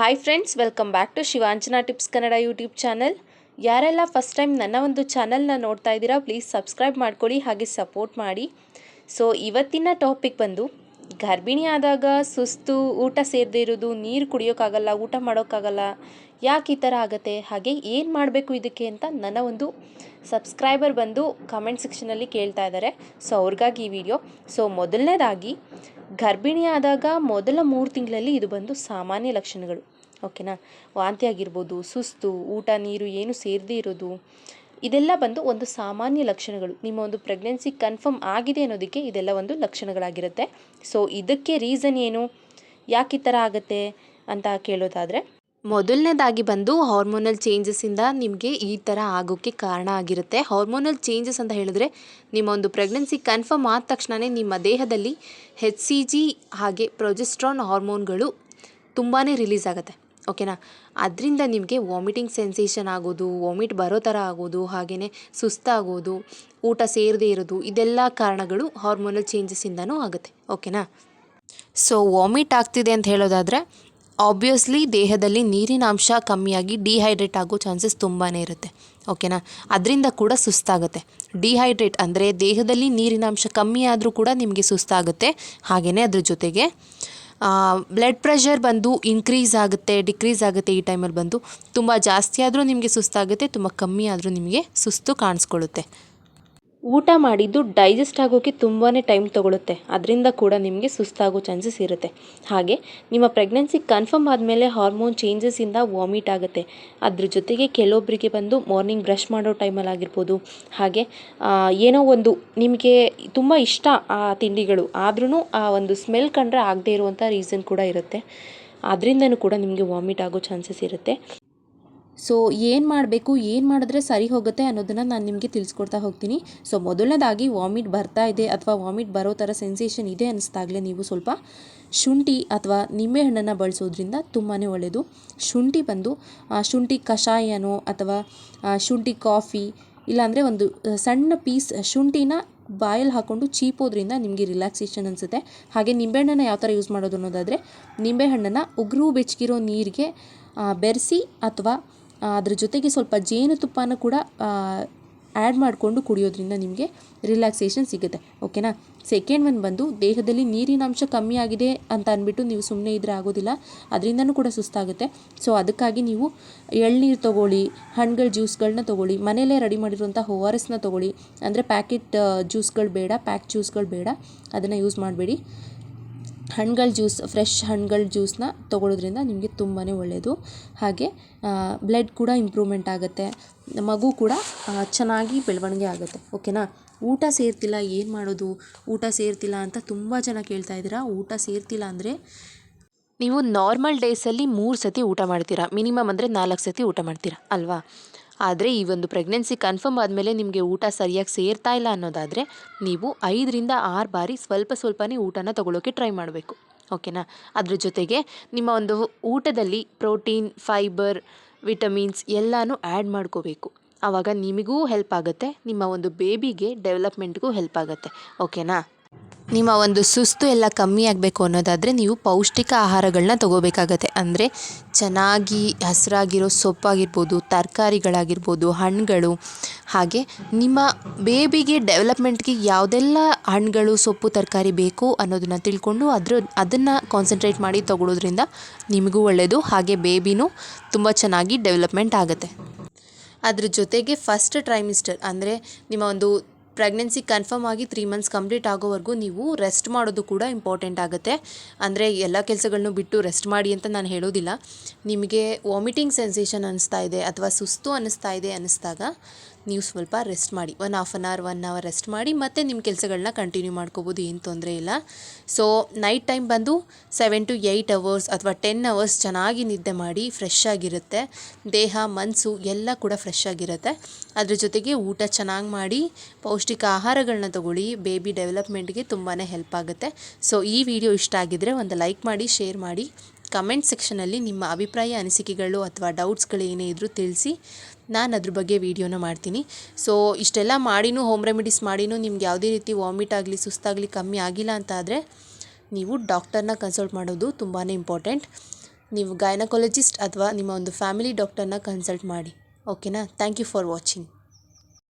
Hi friends welcome back to Shivanchana tips Kannada YouTube channel ಯಾರೆಲ್ಲ first time ನನ್ನ ಒಂದು ಚಾನಲ್ನ ನೋಡ್ತಾ ಇದ್ದೀರಾ ಪ್ಲೀಸ್ ಸಬ್ಸ್ಕ್ರೈಬ್ ಮಾಡ್ಕೊಳ್ಳಿ, ಹಾಗೆ ಸಪೋರ್ಟ್ ಮಾಡಿ. ಸೊ ಇವತ್ತಿನ ಟಾಪಿಕ್ ಬಂದು, ಗರ್ಭಿಣಿ ಆದಾಗ ಸುಸ್ತು, ಊಟ ಸೇರದೇ ಇರೋದು, ನೀರು ಕುಡಿಯೋಕ್ಕಾಗಲ್ಲ, ಊಟ ಮಾಡೋಕ್ಕಾಗಲ್ಲ, ಯಾಕೆ ಈ ಥರ ಆಗುತ್ತೆ, ಹಾಗೆ ಏನು ಮಾಡಬೇಕು ಇದಕ್ಕೆ ಅಂತ ನನ್ನ ಒಂದು ಸಬ್ಸ್ಕ್ರೈಬರ್ ಬಂದು ಕಮೆಂಟ್ ಸೆಕ್ಷನಲ್ಲಿ ಕೇಳ್ತಾ ಇದ್ದಾರೆ. ಸೊ ಅವ್ರಿಗಾಗಿ ಈ ವಿಡಿಯೋ ಸೊ ಮೊದಲನೇದಾಗಿ ಗರ್ಭಿಣಿ ಆದಾಗ ಮೊದಲ ಮೂರು ತಿಂಗಳಲ್ಲಿ ಇದು ಬಂದು ಸಾಮಾನ್ಯ ಲಕ್ಷಣಗಳು. ಓಕೆನಾ? ವಾಂತಿ ಆಗಿರ್ಬೋದು ಸುಸ್ತು, ಊಟ, ನೀರು ಏನು ಸೇರದೇ ಇರೋದು, ಇದೆಲ್ಲ ಬಂದು ಒಂದು ಸಾಮಾನ್ಯ ಲಕ್ಷಣಗಳು. ನಿಮ್ಮ ಒಂದು ಪ್ರೆಗ್ನೆನ್ಸಿ ಕನ್ಫರ್ಮ್ ಆಗಿದೆ ಅನ್ನೋದಕ್ಕೆ ಇದೆಲ್ಲ ಒಂದು ಲಕ್ಷಣಗಳಾಗಿರುತ್ತೆ. ಸೊ ಇದಕ್ಕೆ ರೀಸನ್ ಏನು? ಯಾಕೆ ಈ ಥರ ಆಗುತ್ತೆ ಅಂತ ಕೇಳೋದಾದರೆ ಮೊದಲನೇದಾಗಿ ಬಂದು ಹಾರ್ಮೋನಲ್ ಚೇಂಜಸ್ಸಿಂದ ನಿಮಗೆ ಈ ಥರ ಆಗೋಕ್ಕೆ ಕಾರಣ ಆಗಿರುತ್ತೆ. ಹಾರ್ಮೋನಲ್ ಚೇಂಜಸ್ ಅಂತ ಹೇಳಿದ್ರೆ ನಿಮ್ಮ ಒಂದು ಪ್ರೆಗ್ನೆನ್ಸಿ ಕನ್ಫರ್ಮ್ ಆದ ತಕ್ಷಣವೇ ನಿಮ್ಮ ದೇಹದಲ್ಲಿ ಹೆಚ್ ಸಿ ಜಿ ಹಾಗೆ ಪ್ರೊಜೆಸ್ಟ್ರಾನ್ ಹಾರ್ಮೋನ್ಗಳು ತುಂಬಾ ರಿಲೀಸ್ ಆಗುತ್ತೆ. ಓಕೆನಾ ಅದರಿಂದ ನಿಮಗೆ ವಾಮಿಟಿಂಗ್ ಸೆನ್ಸೇಷನ್ ಆಗೋದು ವಾಮಿಟ್ ಬರೋ ಥರ ಆಗೋದು ಹಾಗೆಯೇ ಸುಸ್ತಾಗೋದು, ಊಟ ಸೇರದೇ ಇರೋದು, ಇದೆಲ್ಲ ಕಾರಣಗಳು ಹಾರ್ಮೋನಲ್ ಚೇಂಜಸ್ಸಿಂದನೂ ಆಗುತ್ತೆ. ಓಕೆನಾ ಸೊ ವಾಮಿಟ್ ಆಗ್ತಿದೆ ಅಂತ ಹೇಳೋದಾದರೆ ಆಬ್ವಿಯಸ್ಲಿ ದೇಹದಲ್ಲಿ ನೀರಿನ ಅಂಶ ಕಮ್ಮಿಯಾಗಿ ಡಿಹೈಡ್ರೇಟ್ ಆಗೋ ಚಾನ್ಸಸ್ ತುಂಬಾ ಇರುತ್ತೆ. ಓಕೆನಾ ಅದರಿಂದ ಕೂಡ ಸುಸ್ತಾಗುತ್ತೆ. ಡಿಹೈಡ್ರೇಟ್ ಅಂದರೆ ದೇಹದಲ್ಲಿ ನೀರಿನ ಅಂಶ ಕಮ್ಮಿ ಆದರೂ ಕೂಡ ನಿಮಗೆ ಸುಸ್ತಾಗುತ್ತೆ. ಹಾಗೆಯೇ ಅದ್ರ ಜೊತೆಗೆ ಬ್ಲಡ್ ಪ್ರೆಷರ್ ಬಂದು ಇನ್ಕ್ರೀಸ್ ಆಗುತ್ತೆ ಡಿಕ್ರೀಸ್ ಆಗುತ್ತೆ ಈ ಟೈಮಲ್ಲಿ ಬಂದು. ತುಂಬ ಜಾಸ್ತಿ ಆದರೂ ನಿಮಗೆ ಸುಸ್ತಾಗುತ್ತೆ, ತುಂಬ ಕಮ್ಮಿ ಆದರೂ ನಿಮಗೆ ಸುಸ್ತು ಕಾಣಿಸ್ಕೊಳ್ಳುತ್ತೆ. ಊಟ ಮಾಡಿದ್ದು ಡೈಜೆಸ್ಟ್ ಆಗೋಕ್ಕೆ ತುಂಬಾ ಟೈಮ್ ತೊಗೊಳುತ್ತೆ. ಅದರಿಂದ ಕೂಡ ನಿಮಗೆ ಸುಸ್ತಾಗೋ ಚಾನ್ಸಸ್ ಇರುತ್ತೆ. ಹಾಗೆ ನಿಮ್ಮ ಪ್ರೆಗ್ನೆನ್ಸಿ ಕನ್ಫರ್ಮ್ ಆದಮೇಲೆ ಹಾರ್ಮೋನ್ ಚೇಂಜಸ್ಸಿಂದ ವಾಮಿಟ್ ಆಗುತ್ತೆ. ಅದ್ರ ಜೊತೆಗೆ ಕೆಲವೊಬ್ಬರಿಗೆ ಬಂದು ಮಾರ್ನಿಂಗ್ ಬ್ರಷ್ ಮಾಡೋ ಟೈಮಲ್ಲಿ ಆಗಿರ್ಬೋದು. ಹಾಗೆ ಏನೋ ಒಂದು ನಿಮಗೆ ತುಂಬ ಇಷ್ಟ ಆ ತಿಂಡಿಗಳು. ಆದ್ರೂ ಆ ಒಂದು ಸ್ಮೆಲ್ ಕಂಡ್ರೆ ಆಗದೇ ಇರುವಂಥ ರೀಸನ್ ಕೂಡ ಇರುತ್ತೆ. ಅದರಿಂದನೂ ಕೂಡ ನಿಮಗೆ ವಾಮಿಟ್ ಆಗೋ ಚಾನ್ಸಸ್ ಇರುತ್ತೆ. ಸೊ ಏನು ಮಾಡಬೇಕು, ಏನು ಮಾಡಿದ್ರೆ ಸರಿ ಹೋಗುತ್ತೆ ಅನ್ನೋದನ್ನು ನಾನು ನಿಮಗೆ ತಿಳಿಸ್ಕೊಡ್ತಾ ಹೋಗ್ತೀನಿ. ಸೊ ಮೊದಲನೇದಾಗಿ ವಾಮಿಟ್ ಬರ್ತಾ ಇದೆ ಅಥವಾ ವಾಮಿಟ್ ಬರೋ ಥರ ಸೆನ್ಸೇಷನ್ ಇದೆ ಅನ್ನಿಸ್ದಾಗಲೇ ನೀವು ಸ್ವಲ್ಪ ಶುಂಠಿ ಅಥವಾ ನಿಂಬೆಹಣ್ಣನ್ನು ಬಳಸೋದ್ರಿಂದ ತುಂಬಾ ಒಳ್ಳೆಯದು ಶುಂಠಿ ಬಂದು ಶುಂಠಿ ಕಷಾಯನೋ ಅಥವಾ ಶುಂಠಿ ಕಾಫಿ ಇಲ್ಲಾಂದರೆ ಒಂದು ಸಣ್ಣ ಪೀಸ್ ಶುಂಠಿನ ಬಾಯಲ್ಲಿ ಹಾಕ್ಕೊಂಡು ಚೀಪೋದ್ರಿಂದ ನಿಮಗೆ ರಿಲ್ಯಾಕ್ಸೇಷನ್ ಅನಿಸುತ್ತೆ. ಹಾಗೆ ನಿಂಬೆಹಣ್ಣನ್ನು ಯಾವ ಥರ ಯೂಸ್ ಮಾಡೋದು ಅನ್ನೋದಾದರೆ ನಿಂಬೆಹಣ್ಣನ್ನು ಉಗುರು ಬೆಚ್ಚಗಿರೋ ನೀರಿಗೆ ಬೆರೆಸಿ ಅಥವಾ ಅದ್ರ ಜೊತೆಗೆ ಸ್ವಲ್ಪ ಜೇನುತುಪ್ಪನ ಕೂಡ ಆ್ಯಡ್ ಮಾಡಿಕೊಂಡು ಕುಡಿಯೋದ್ರಿಂದ ನಿಮಗೆ ರಿಲ್ಯಾಕ್ಸೇಷನ್ ಸಿಗುತ್ತೆ. ಓಕೆನಾ ಸೆಕೆಂಡ್ ಒನ್ ಬಂದು, ದೇಹದಲ್ಲಿ ನೀರಿನ ಅಂಶ ಕಮ್ಮಿ ಆಗಿದೆ ಅಂತ ಅಂದ್ಬಿಟ್ಟು ನೀವು ಸುಮ್ಮನೆ ಇದ್ರೆ ಆಗೋದಿಲ್ಲ. ಅದರಿಂದನೂ ಕೂಡ ಸುಸ್ತಾಗುತ್ತೆ. ಸೊ ಅದಕ್ಕಾಗಿ ನೀವು ಎಳ್ನೀರು ತೊಗೊಳ್ಳಿ ಹಣ್ಣುಗಳ ಜ್ಯೂಸ್ಗಳನ್ನ ತೊಗೊಳ್ಳಿ, ಮನೆಯಲ್ಲೇ ರೆಡಿ ಮಾಡಿರುವಂಥ ಓ ಆರ್ ಎಸ್ನ ತೊಗೊಳ್ಳಿ. ಅಂದರೆ ಪ್ಯಾಕೆಟ್ ಜ್ಯೂಸ್ಗಳು ಬೇಡ ಪ್ಯಾಕ್ ಜ್ಯೂಸ್ಗಳು ಬೇಡ. ಅದನ್ನು ಯೂಸ್ ಮಾಡಬೇಡಿ. ಹಣ್ಣುಗಳ ಜ್ಯೂಸ್, ಫ್ರೆಶ್ ಹಣ್ಣುಗಳ ಜ್ಯೂಸನ್ನ ತೊಗೊಳೋದ್ರಿಂದ ನಿಮಗೆ ತುಂಬಾ ಒಳ್ಳೆಯದು ಹಾಗೆ ಬ್ಲಡ್ ಕೂಡ ಇಂಪ್ರೂವ್ಮೆಂಟ್ ಆಗುತ್ತೆ. ಮಗು ಕೂಡ ಚೆನ್ನಾಗಿ ಬೆಳವಣಿಗೆ ಆಗುತ್ತೆ. ಓಕೆನಾ? ಊಟ ಸೇರ್ತಿಲ್ಲ, ಏನು ಮಾಡೋದು? ಊಟ ಸೇರ್ತಿಲ್ಲ ಅಂತ ತುಂಬ ಜನ ಕೇಳ್ತಾ ಇದ್ದೀರಾ. ಊಟ ಸೇರ್ತಿಲ್ಲ ಅಂದರೆ ನೀವು ನಾರ್ಮಲ್ ಡೇಸಲ್ಲಿ ಮೂರು ಸತಿ ಊಟ ಮಾಡ್ತೀರಾ. ಮಿನಿಮಮ್ ಅಂದರೆ ನಾಲ್ಕು ಸತಿ ಊಟ ಮಾಡ್ತೀರಾ. ಅಲ್ವಾ? ಆದರೆ ಈ ಒಂದು ಪ್ರೆಗ್ನೆನ್ಸಿ ಕನ್ಫರ್ಮ್ ಆದಮೇಲೆ ನಿಮಗೆ ಊಟ ಸರಿಯಾಗಿ ಸೇರ್ತಾ ಇಲ್ಲ ಅನ್ನೋದಾದರೆ ನೀವು ಐದರಿಂದ ಆರು ಬಾರಿ ಸ್ವಲ್ಪ ಸ್ವಲ್ಪನೇ ಊಟನ ತಗೊಳ್ಳೋಕ್ಕೆ ಟ್ರೈ ಮಾಡಬೇಕು ಓಕೆನಾ ಅದ್ರ ಜೊತೆಗೆ ನಿಮ್ಮ ಒಂದು ಊಟದಲ್ಲಿ ಪ್ರೋಟೀನ್ ಫೈಬರ್ ವಿಟಮಿನ್ಸ್ ಎಲ್ಲನೂ ಆ್ಯಡ್ ಮಾಡ್ಕೋಬೇಕು. ಆವಾಗ ನಿಮಗೂ ಹೆಲ್ಪ್ ಆಗುತ್ತೆ, ನಿಮ್ಮ ಒಂದು ಬೇಬಿಗೆ ಡೆವಲಪ್ಮೆಂಟ್ಗೂ ಹೆಲ್ಪ್ ಆಗುತ್ತೆ ಓಕೆನಾ ನಿಮ್ಮ ಒಂದು ಸುಸ್ತು ಎಲ್ಲ ಕಮ್ಮಿ ಆಗಬೇಕು ಅನ್ನೋದಾದರೆ ನೀವು ಪೌಷ್ಟಿಕ ಆಹಾರಗಳನ್ನ ತಗೋಬೇಕಾಗತ್ತೆ. ಅಂದರೆ ಚೆನ್ನಾಗಿ ಹಸಿರಾಗಿರೋ ಸೊಪ್ಪಾಗಿರ್ಬೋದು, ತರಕಾರಿಗಳಾಗಿರ್ಬೋದು, ಹಣ್ಣುಗಳು. ಹಾಗೆ ನಿಮ್ಮ ಬೇಬಿಗೆ ಡೆವಲಪ್ಮೆಂಟ್ಗೆ ಯಾವುದೆಲ್ಲ ಹಣ್ಣುಗಳು, ಸೊಪ್ಪು, ತರಕಾರಿ ಬೇಕು ಅನ್ನೋದನ್ನು ತಿಳ್ಕೊಂಡು ಅದ್ರ, ಅದನ್ನು ಕಾನ್ಸಂಟ್ರೇಟ್ ಮಾಡಿ ತಗೊಳ್ಳೋದ್ರಿಂದ ನಿಮಗೂ ಒಳ್ಳೆಯದು ಹಾಗೆ ಬೇಬಿನೂ ತುಂಬ ಚೆನ್ನಾಗಿ ಡೆವಲಪ್ಮೆಂಟ್ ಆಗುತ್ತೆ. ಅದ್ರ ಜೊತೆಗೆ ಫಸ್ಟ್ ಟ್ರೈಮಿಸ್ಟರ್ ಅಂದರೆ ನಿಮ್ಮ ಒಂದು ಪ್ರೆಗ್ನೆನ್ಸಿ ಕನ್ಫರ್ಮ್ ಆಗಿ ತ್ರೀ ಮಂತ್ಸ್ ಕಂಪ್ಲೀಟ್ ಆಗೋವರೆಗೂ ನೀವು ರೆಸ್ಟ್ ಮಾಡೋದು ಕೂಡ ಇಂಪಾರ್ಟೆಂಟ್ ಆಗುತ್ತೆ. ಅಂದರೆ ಎಲ್ಲ ಕೆಲಸಗಳನ್ನು ಬಿಟ್ಟು ರೆಸ್ಟ್ ಮಾಡಿ ಅಂತ ನಾನು ಹೇಳೋದಿಲ್ಲ. ನಿಮಗೆ ವಾಮಿಟಿಂಗ್ ಸೆನ್ಸೇಷನ್ ಅನ್ನಿಸ್ತಾ ಇದೆ ಅಥವಾ ಸುಸ್ತು ಅನ್ನಿಸ್ತಾ ಇದೆ ಅನ್ನಿಸ್ದಾಗ ನೀವು ಸ್ವಲ್ಪ ರೆಸ್ಟ್ ಮಾಡಿ one half an hour one hour rest ಮಾಡಿ ಮತ್ತೆ ನಿಮ್ಮ ಕೆಲಸಗಳನ್ನ ಕಂಟಿನ್ಯೂ ಮಾಡ್ಕೋಬೋದು, ಏನು ತೊಂದರೆ ಇಲ್ಲ. ಸೊ ನೈಟ್ ಟೈಮ್ ಬಂದು ಸೆವೆನ್ ಟು ಏಯ್ಟ್ ಅವರ್ಸ್ ಅಥವಾ ಟೆನ್ ಅವರ್ಸ್ ಚೆನ್ನಾಗಿ ನಿದ್ದೆ ಮಾಡಿ ಫ್ರೆಶ್ ಆಗಿರುತ್ತೆ. ದೇಹ ಮನಸ್ಸು ಎಲ್ಲ ಕೂಡ ಫ್ರೆಶ್ ಆಗಿರುತ್ತೆ. ಅದ್ರ ಜೊತೆಗೆ ಊಟ ಚೆನ್ನಾಗಿ ಮಾಡಿ, ಪೌಷ್ಟಿಕ ಆಹಾರಗಳನ್ನ ತಗೊಳ್ಳಿ ಬೇಬಿ ಡೆವಲಪ್ಮೆಂಟ್ಗೆ ತುಂಬಾ ಹೆಲ್ಪ್ ಆಗುತ್ತೆ. ಸೊ ಈ ವಿಡಿಯೋ ಇಷ್ಟ ಆಗಿದ್ದರೆ ಒಂದು ಲೈಕ್ ಮಾಡಿ ಶೇರ್ ಮಾಡಿ. ಕಮೆಂಟ್ ಸೆಕ್ಷನಲ್ಲಿ ನಿಮ್ಮ ಅಭಿಪ್ರಾಯ, ಅನಿಸಿಕೆಗಳು ಅಥವಾ ಡೌಟ್ಸ್ಗಳು ಏನೇ ಇದ್ದರೂ ತಿಳಿಸಿ. ನಾನು ಅದ್ರ ಬಗ್ಗೆ ವೀಡಿಯೋನ ಮಾಡ್ತೀನಿ. ಸೊ ಇಷ್ಟೆಲ್ಲ ಮಾಡಿನೂ ಹೋಮ್ ರೆಮಿಡೀಸ್ ಮಾಡಿನೂ ನಿಮ್ಗೆ ಯಾವುದೇ ರೀತಿ ವಾಮಿಟ್ ಆಗಲಿ, ಸುಸ್ತಾಗಲಿ ಕಮ್ಮಿ ಆಗಿಲ್ಲ ಅಂತ ಆದರೆ ನೀವು ಡಾಕ್ಟರ್ನ ಕನ್ಸಲ್ಟ್ ಮಾಡೋದು ತುಂಬಾ ಇಂಪಾರ್ಟೆಂಟ್ ನೀವು ಗೈನಕಾಲಜಿಸ್ಟ್ ಅಥವಾ ನಿಮ್ಮ ಒಂದು ಫ್ಯಾಮಿಲಿ ಡಾಕ್ಟರ್ನ ಕನ್ಸಲ್ಟ್ ಮಾಡಿ. ಓಕೆನಾ ಥ್ಯಾಂಕ್ ಯು ಫಾರ್ ವಾಚಿಂಗ್